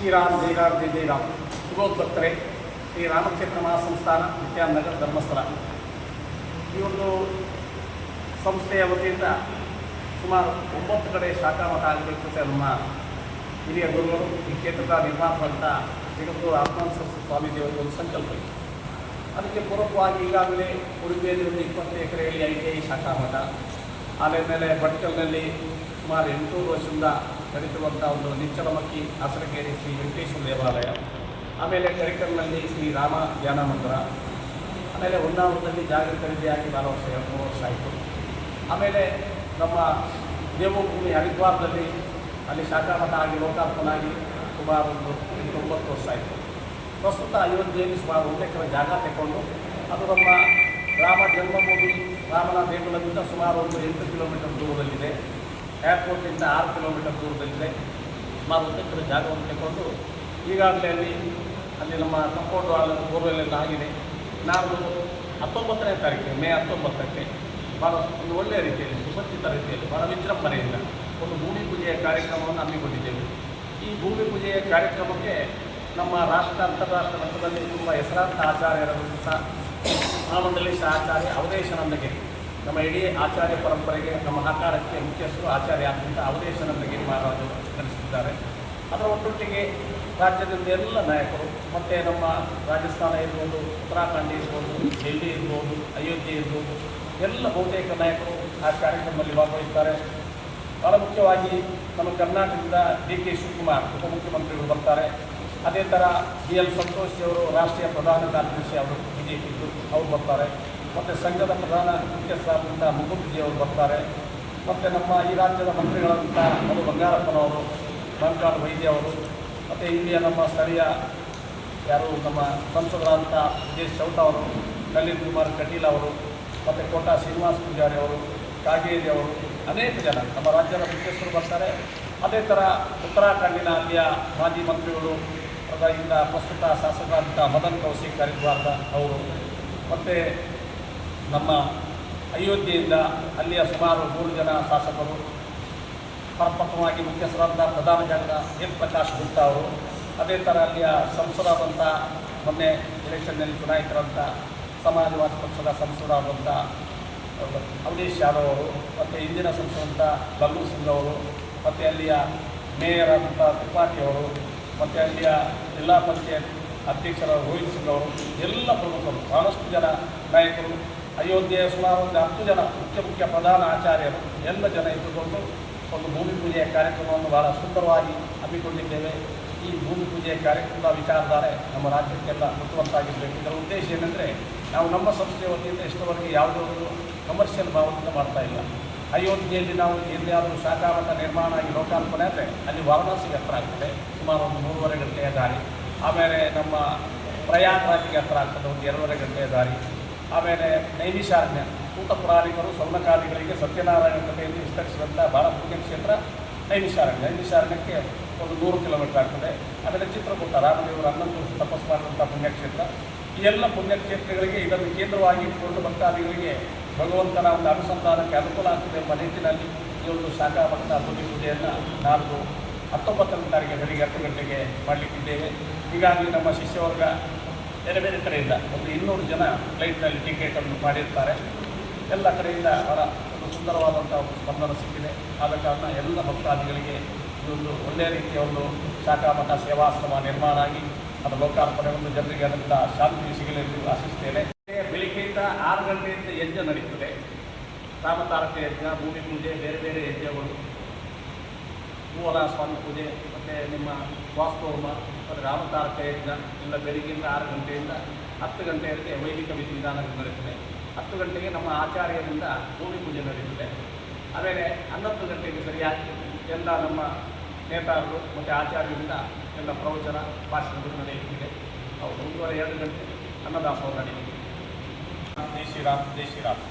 ಶ್ರೀರಾಮ್ ಜೈರಾಮ್ ಜೈ ಜೈರಾಮ್ ಶುಭೋತ್ಪತ್ತರೆ ಶ್ರೀ ರಾಮಕ್ಷೇತ್ರ ಮಹಾಸಂಸ್ಥಾನ ವಿದ್ಯಾನಗರ ಧರ್ಮಸ್ಥಳ. ಈ ಒಂದು ಸಂಸ್ಥೆಯ ವತಿಯಿಂದ ಸುಮಾರು ಒಂಬತ್ತು ಕಡೆ ಶಾಖಾ ಮಠ ಆಗಬೇಕು ಅಂತ ನಮ್ಮ ಹಿರಿಯ ಗುರುಗಳು, ಈ ಕ್ಷೇತ್ರದ ನಿರ್ಮಾಪಕರಂತ ಜಗದ್ಗುರು ಸ್ವಾಮಿ ದೇವರ ಒಂದು ಸಂಕಲ್ಪ ಇದೆ. ಅದಕ್ಕೆ ಪೂರ್ವಕವಾಗಿ ಈಗಾಗಲೇ ಉಡುಪಿಯಲ್ಲಿ ಒಂದು ಇಪ್ಪತ್ತು ಎಕರೆಯಲ್ಲಿ ಐ ಟಿ ಐ ಶಾಖಾ ಮಠ ಆಮೇಲೆ ಭಟ್ಕಲ್ನಲ್ಲಿ ಸುಮಾರು ಎಂಟುನೂರು ವರ್ಷದಿಂದ ನಡೀತಿರುವಂಥ ಒಂದು ನಿಚ್ಚಲಮಕ್ಕಿ ಹಸರಗೇರಿ ಶ್ರೀ ವೆಂಕಟೇಶ್ವರ ದೇವಾಲಯ, ಆಮೇಲೆ ಕರಿಕಲ್ನಲ್ಲಿ ಶ್ರೀ ರಾಮ ಧ್ಯಾನ ಮಂದಿರ, ಆಮೇಲೆ ಹೊನ್ನಾವರದಲ್ಲಿ ಜಾಗೃತಿ ಖರೀದಿಯಾಗಿ ನಾಲ್ಕು ವರ್ಷ, ಮೂರು ವರ್ಷ ಆಯಿತು. ಆಮೇಲೆ ನಮ್ಮ ದೇವಭೂಮಿ ಹರಿದ್ವಾರದಲ್ಲಿ ಅಲ್ಲಿ ಶಾಖಾಮಠ ಆಗಿ ಲೋಕಾರ್ಪಣಾಗಿ ಸುಮಾರು ಒಂದು ಎಂಟೊಂಬತ್ತು ವರ್ಷ ಆಯಿತು. ಪ್ರಸ್ತುತ ಅಯೋಧ್ಯೆಯಲ್ಲಿ ಸುಮಾರು ಒಂದು ಎಕರೆ ಜಾಗ ತಗೊಂಡು ಅದು ನಮ್ಮ ರಾಮ ಜನ್ಮಭೂಮಿ ರಾಮನ ದೇಗುಲದಿಂದ ಸುಮಾರು ಒಂದು ಎಂಟು ಕಿಲೋಮೀಟರ್ ದೂರದಲ್ಲಿದೆ. ಏರ್ಪೋರ್ಟಿಂದ ಆರು ಕಿಲೋಮೀಟರ್ ದೂರದಲ್ಲಿದೆ. ಸುಮಾರು ಒಂದು ಎಕರೆ ಜಾಗವನ್ನು ತೆಗೆದು ಈಗಾಗಲೇ ಅಲ್ಲಿ ಅಲ್ಲಿ ನಮ್ಮ ಕಂಪೌಂಡ್ ವಾಲ್ ಬೋರ್ವೆಲ್ಲೆಲ್ಲ ಆಗಿದೆ ನಾವು ಹತ್ತೊಂಬತ್ತನೇ ತಾರೀಕು, ಮೇ ಹತ್ತೊಂಬತ್ತಕ್ಕೆ ಭಾಳ ಒಂದು ಒಳ್ಳೆಯ ರೀತಿಯಲ್ಲಿ, ಸುಸಜ್ಜಿತ ರೀತಿಯಲ್ಲಿ ಭಾಳ ವಿಜೃಂಭಣೆಯಿಂದ ಒಂದು ಭೂಮಿ ಪೂಜೆಯ ಕಾರ್ಯಕ್ರಮವನ್ನು ಹಮ್ಮಿಕೊಂಡಿದ್ದೇವೆ. ಈ ಭೂಮಿ ಪೂಜೆಯ ಕಾರ್ಯಕ್ರಮಕ್ಕೆ ನಮ್ಮ ರಾಷ್ಟ್ರ, ಅಂತಾರಾಷ್ಟ್ರ ಮಟ್ಟದಲ್ಲಿ ತುಂಬ ಹೆಸರಾಂತ ಆಚಾರ್ಯರಾದಂಥ ಮಹಾಮಂಡಲೇಶ ಆಚಾರ್ಯ ಅವಧೇಶಾನಂದಗಿರಿ. ನಮ್ಮ ಇಡೀ ಆಚಾರ್ಯ ಪರಂಪರೆಗೆ, ನಮ್ಮ ಆಕಾರಕ್ಕೆ ಮುಖ್ಯಸ್ಥರು ಆಚಾರ್ಯ ಆದಂಥ ಅವಧೇಶಾನಂದಗಿರಿ ಮಹಾರಾಜರು ಕಲಿಸಿದ್ದಾರೆ ಅದರ ಒಟ್ಟೊಟ್ಟಿಗೆ ರಾಜ್ಯದಿಂದ ಎಲ್ಲ ನಾಯಕರು, ಮತ್ತು ನಮ್ಮ ರಾಜಸ್ಥಾನ ಇರ್ಬೋದು, ಉತ್ತರಾಖಂಡ ಇರ್ಬೋದು ಡೆಲ್ಲಿ ಇರ್ಬೋದು, ಅಯೋಧ್ಯೆ ಇರ್ಬೋದು, ಎಲ್ಲ ಬಹುತೇಕ ನಾಯಕರು ಆ ಕಾರ್ಯಕ್ರಮದಲ್ಲಿ ಭಾಗವಹಿಸ್ತಾರೆ. ಬಹಳ ಮುಖ್ಯವಾಗಿ ನಮ್ಮ ಕರ್ನಾಟಕದಿಂದ ಡಿ ಕೆ ಶಿವಕುಮಾರ್ ಉಪಮುಖ್ಯಮಂತ್ರಿಗಳು ಬರ್ತಾರೆ. ಅದೇ ಥರ ಬಿ ಎಲ್ ಸಂತೋಷ್ ಅವರು ರಾಷ್ಟ್ರೀಯ ಪ್ರಧಾನ ಕಾರ್ಯದರ್ಶಿ ಅವರು ಬಿ ಜೆ ಅವರು ಬರ್ತಾರೆ. ಮತ್ತು ಸಂಘದ ಪ್ರಧಾನ ಮುಖ್ಯಸ್ಥರಾದಂಥ ಮುಗುಂಜಿ ಅವರು ಬರ್ತಾರೆ. ಮತ್ತು ನಮ್ಮ ಈ ರಾಜ್ಯದ ಮಂತ್ರಿಗಳಾದಂಥ ಮಧು ಬಂಗಾರಪ್ಪನವರು, ಬಂಗಾಳ ವೈದ್ಯ ಅವರು, ಮತ್ತು ಇಲ್ಲಿಯ ನಮ್ಮ ಸ್ಥಳೀಯ ಯಾರು ನಮ್ಮ ಸಂಸದರಾದಂಥ ವಿಜೇಶ್ ಚೌಟ ಅವರು, ನಳಿನ್ ಕುಮಾರ್ ಕಟೀಲ್ ಅವರು, ಮತ್ತು ಕೋಟಾ ಶ್ರೀನಿವಾಸ ಪೂಜಾರಿ ಅವರು, ಕಾಗೇರಿ ಅವರು, ಅನೇಕ ಜನ ನಮ್ಮ ರಾಜ್ಯದ ಮುಖ್ಯಸ್ಥರು ಬರ್ತಾರೆ. ಅದೇ ಥರ ಉತ್ತರಾಖಂಡಿನ ಅಲ್ಲಿಯ ಮಾಜಿ ಮಂತ್ರಿಗಳು ಅದರಿಂದ ಪ್ರಸ್ತುತ ಶಾಸಕರಾದಂಥ ಮದನ್ ಕೌಶಿಕ್ ಹರಿದ್ವಾರ್ದ ಅವರು ಮತ್ತು ನಮ್ಮ ಅಯೋಧ್ಯೆಯಿಂದ ಅಲ್ಲಿಯ ಸುಮಾರು ಮೂರು ಜನ ಶಾಸಕರು, ಪರಪ್ರಥಮವಾಗಿ ಮುಖ್ಯಸ್ಥರಾದಂಥ ಪ್ರಧಾನ ಜನರ ಎಂ ಪ್ರಕಾಶ್ ಗುಪ್ತಾ ಅವರು, ಅದೇ ಥರ ಅಲ್ಲಿಯ ಸಂಸದರಾದಂಥ ಮೊನ್ನೆ ಎಲೆಕ್ಷನ್ನಲ್ಲಿ ಚುನಾಯಿತರಂಥ ಸಮಾಜವಾದಿ ಪಕ್ಷದ ಸಂಸದರಾದಂಥ ಅವಧೇಶ್ ಯಾದವ್ ಅವರು, ಮತ್ತು ಹಿಂದಿನ ಸಂಸದಂಥ ಲಲ್ಲು ಸಿಂಗ್ ಅವರು, ಮತ್ತು ಅಲ್ಲಿಯ ಮೇಯರ್ ಆದಂಥ ತ್ರಿಪಾಠಿ ಅವರು ಮತ್ತು ಅಲ್ಲಿಯ ಜಿಲ್ಲಾ ಪಂಚಾಯತ್ ಅಧ್ಯಕ್ಷರ ರೋಹಿತ್ ಸಿಂಗ್ ಅವರು, ಎಲ್ಲ ಪ್ರಮುಖರು, ಬಹಳಷ್ಟು ಜನ ನಾಯಕರು ಅಯೋಧ್ಯೆಯ ಸುಮಾರು ಒಂದು ಹತ್ತು ಜನ ಮುಖ್ಯ ಮುಖ್ಯ ಪ್ರಧಾನ ಆಚಾರ್ಯರು, ಎಲ್ಲ ಜನ ಇದ್ದುಕೊಂಡು ಒಂದು ಭೂಮಿ ಪೂಜೆಯ ಕಾರ್ಯಕ್ರಮವನ್ನು ಬಹಳ ಸುಂದರವಾಗಿ ಹಮ್ಮಿಕೊಂಡಿದ್ದೇವೆ. ಈ ಭೂಮಿ ಪೂಜೆಯ ಕಾರ್ಯಕ್ರಮದ ವಿಚಾರಧಾರೆ ನಮ್ಮ ರಾಜ್ಯಕ್ಕೆಲ್ಲ ಮುಟ್ಟುವಂತಾಗಿರಬೇಕು ಇದರ ಉದ್ದೇಶ ಏನೆಂದರೆ, ನಾವು ನಮ್ಮ ಸಂಸ್ಥೆಯ ವತಿಯಿಂದ ಇಷ್ಟವರೆಗೆ ಯಾವುದೇ ಒಂದು ಕಮರ್ಷಿಯಲ್ ಭಾವದಿಂದ ಮಾಡ್ತಾ ಇಲ್ಲ. ಅಯೋಧ್ಯೆಯಲ್ಲಿ ನಾವು ಎಲ್ಲಿಯಾದರೂ ಶಾಖಾ ಮಠ ನಿರ್ಮಾಣ ಆಗಿ ಲೋಕಾರ್ಪಣೆ ಆದರೆ ಅಲ್ಲಿ ವಾರಣಾಸಿಗೆ ಹತ್ರ ಆಗ್ತದೆ. ಸುಮಾರು ಒಂದು ಮೂರುವರೆ ಗಂಟೆಯ ದಾರಿ. ಆಮೇಲೆ ನಮ್ಮ ಪ್ರಯಾಗ್ರಾಜ್ಗೆ ಹತ್ರ ಆಗ್ತದೆ, ಒಂದು ಎರಡೂವರೆ ಗಂಟೆಯ ದಾರಿ. ಆಮೇಲೆ ನೈಮಿಷಾರಣ್ಯ. ಸೂತ ಪುರಾಣಿಕರು ಸ್ವರ್ಣಕಾದಿಗಳಿಗೆ ಸತ್ಯನಾರಾಯಣ ಕಥೆಯಲ್ಲಿ ವಿಸ್ತರಿಸಿದಂಥ ಭಾಳ ಪುಣ್ಯಕ್ಷೇತ್ರ ನೈಮಿಷಾರಣ್ಯ. ನೈಮಿಷಾರಣ್ಯಕ್ಕೆ ಒಂದು ನೂರು ಕಿಲೋಮೀಟರ್ ಆಗ್ತದೆ. ಆಮೇಲೆ ಚಿತ್ರಕೂಟ, ರಾಮದೇವರು ಹನ್ನೊಂದು ತಪಸ್ಸು ಮಾಡಿದಂಥ ಪುಣ್ಯಕ್ಷೇತ್ರ. ಈ ಎಲ್ಲ ಪುಣ್ಯಕ್ಷೇತ್ರಗಳಿಗೆ ಇದನ್ನು ಕೇಂದ್ರವಾಗಿ ಇಟ್ಟುಕೊಂಡು ಭಕ್ತಾದಿಗಳಿಗೆ ಭಗವಂತನ ಒಂದು ಅನುಸಂಧಾನಕ್ಕೆ ಅನುಕೂಲ ಆಗ್ತದೆ ಎಂಬ ನಿಟ್ಟಿನಲ್ಲಿ ಈ ಒಂದು ಶಾಖಾ ಭಕ್ತ ಭೂಮಿ ಪೂಜೆಯನ್ನು ನಾಲ್ಕು ಹತ್ತೊಂಬತ್ತನೇ ತಾರೀಕು ಬೆಳಿಗ್ಗೆ ಹತ್ತು ಗಂಟೆಗೆ ಮಾಡಲಿಕ್ಕಿದ್ದೇವೆ. ಹೀಗಾಗಿ ನಮ್ಮ ಶಿಷ್ಯವರ್ಗ ಬೇರೆ ಬೇರೆ ಕಡೆಯಿಂದ ಒಂದು ಇನ್ನೂರು ಜನ ಫ್ಲೈಟ್ನಲ್ಲಿ ಟಿಕೆಟನ್ನು ಮಾಡಿರ್ತಾರೆ. ಎಲ್ಲ ಕಡೆಯಿಂದ ಅವರ ಒಂದು ಸುಂದರವಾದಂಥ ಒಂದು ಸ್ಪಂದನ ಸಿಕ್ಕಿದೆ. ಆದ ಕಾರಣ ಎಲ್ಲ ಭಕ್ತಾದಿಗಳಿಗೆ ಇದೊಂದು ಒಳ್ಳೆಯ ರೀತಿಯ ಒಂದು ಶಾಖಾ ಮಠ ಸೇವಾಶ್ರಮ ನಿರ್ಮಾಣ ಆಗಿ ಅದರ ಲೋಕಾರ್ಪಣೆ ಒಂದು ಜನರಿಗೆ ಅದರಿಂದ ಶಾಂತಿ ಸಿಗಲಿ ಎಂದು ಆಶಿಸ್ತೇನೆ. ಬೆಳಿಗ್ಗೆಯಿಂದ ಆರು ಗಂಟೆಯಿಂದ ಯಜ್ಞ ನಡೀತದೆ. ರಾಮತಾರಕ ಯಜ್ಞ, ಭೂಮಿ ಪೂಜೆ, ಬೇರೆ ಬೇರೆ ಯಜ್ಞಗಳು. ಮೂವರ ಸ್ವಾಮಿ ಪೂಜೆ, ಮತ್ತು ನಿಮ್ಮ ವಾಸ್ತೋಮ ಮತ್ತು ರಾಮತಾರಕ ಯಜ್ಞ, ಎಲ್ಲ ಬೆಳಿಗ್ಗೆಯಿಂದ ಆರು ಗಂಟೆಯಿಂದ ಹತ್ತು ಗಂಟೆಯವರೆಗೆ ವೈದಿಕ ವಿಧಿವಿಧಾನಗಳು ನಡೀತದೆ ಹತ್ತು ಗಂಟೆಗೆ ನಮ್ಮ ಆಚಾರ್ಯರಿಂದ ಭೂಮಿ ಪೂಜೆ ನಡೆಯುತ್ತದೆ. ಆಮೇಲೆ ಹನ್ನೊಂದು ಗಂಟೆಗೆ ಸರಿಯಾಗಿ ಎಲ್ಲ ನಮ್ಮ ನೇತಾರರು ಮತ್ತು ಆಚಾರ್ಯರಿಂದ ಎಲ್ಲ ಪ್ರವಚನ, ಭಾಷಣಗಳು ನಡೆಯುತ್ತಿದೆ. ಅವು ಒಂದೂವರೆ, ಎರಡು ಗಂಟೆ ಅನ್ನದಾಸೋಹ ನಡೆಯುತ್ತಿದೆ. ಜೈ ಶ್ರೀರಾಮ್ ಜೈ ಶ್ರೀರಾಮ್